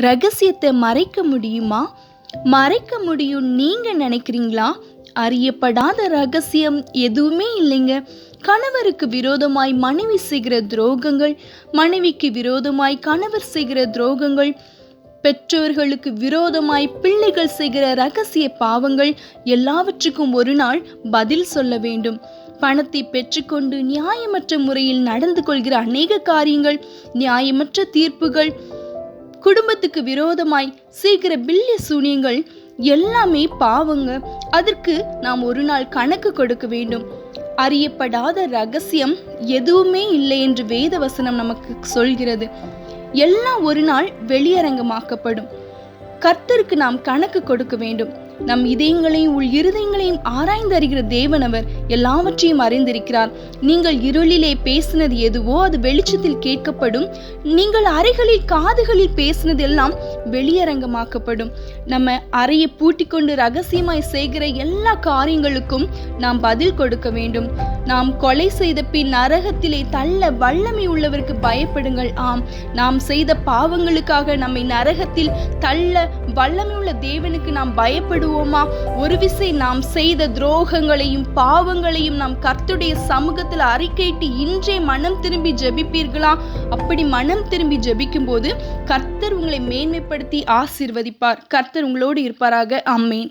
ரகசியத்தை மறைக்க முடியுமா? மறைக்க முடியும் நீங்க நினைக்கிறீங்களா? அறியப்படாத ரகசியம் எதுவுமே இல்லைங்க. கணவருக்கு விரோதமாய் மனைவி செய்கிற துரோகங்கள் மனைவிக்கு விரோதமாய் கணவர் செய்கிற துரோகங்கள் பெற்றோர்களுக்கு விரோதமாய் பிள்ளைகள் செய்கிற ரகசிய பாவங்கள் எல்லாவற்றுக்கும் ஒரு நாள் பதில் சொல்ல வேண்டும். பணத்தை பெற்றுக்கொண்டு நியாயமற்ற முறையில் நடந்து கொள்கிற அநேக காரியங்கள் நியாயமற்ற தீர்ப்புகள் குடும்பத்துக்கு விரோதமாய் செய்கிற பில்லிய சூனியங்கள் எல்லாமே பாவங்க. அதற்கு நாம் ஒரு நாள் கணக்கு கொடுக்க வேண்டும். அறியப்படாத ரகசியம் எதுவுமே இல்லை என்று வேத வசனம் நமக்கு சொல்கிறது. எல்லாம் ஒரு நாள் வெளியரங்கமாக்கப்படும். கர்த்தருக்கு நாம் கணக்கு கொடுக்க வேண்டும். நம் இதயங்களையும் உள் இருதயங்களையும் ஆராய்ந்து அறிகிற தேவனவர் எல்லாவற்றையும் அறிந்திருக்கிறார். நீங்கள் இருளிலே பேசினது எதுவோ அது வெளிச்சத்தில் கேட்கப்படும். நீங்கள் அறைகளில் காதுகளில் பேசினது எல்லாம் வெளியரங்கமாக்கப்படும். நம்ம அறையை பூட்டிக்கொண்டு ரகசியமாய் செய்கிற எல்லா காரியங்களுக்கும் நாம் பதில் கொடுக்க வேண்டும். நாம் கொலை செய்த பின் நரகத்திலே தள்ள வல்லமை உள்ளவருக்கு பயப்படுங்கள். ஆம் நாம் செய்த பாவங்களுக்காக நம்மை நரகத்தில் தள்ள வல்லமை உள்ள தேவனுக்கு நாம் பயப்படுவோமா? ஒரு விசை நாம் செய்த துரோகங்களையும் பாவங்களையும் நாம் கர்த்துடைய சமூகத்தில் அறிக்கையிட்டு இன்றே மனம் திரும்பி ஜெபிப்பீர்களா? அப்படி மனம் திரும்பி ஜெபிக்கும் போது கர்த்தர் உங்களை மேன்மைப்படுத்தி ஆசிர்வதிப்பார். கர்த்தர் உங்களோடு இருப்பாராக. அம்மேன்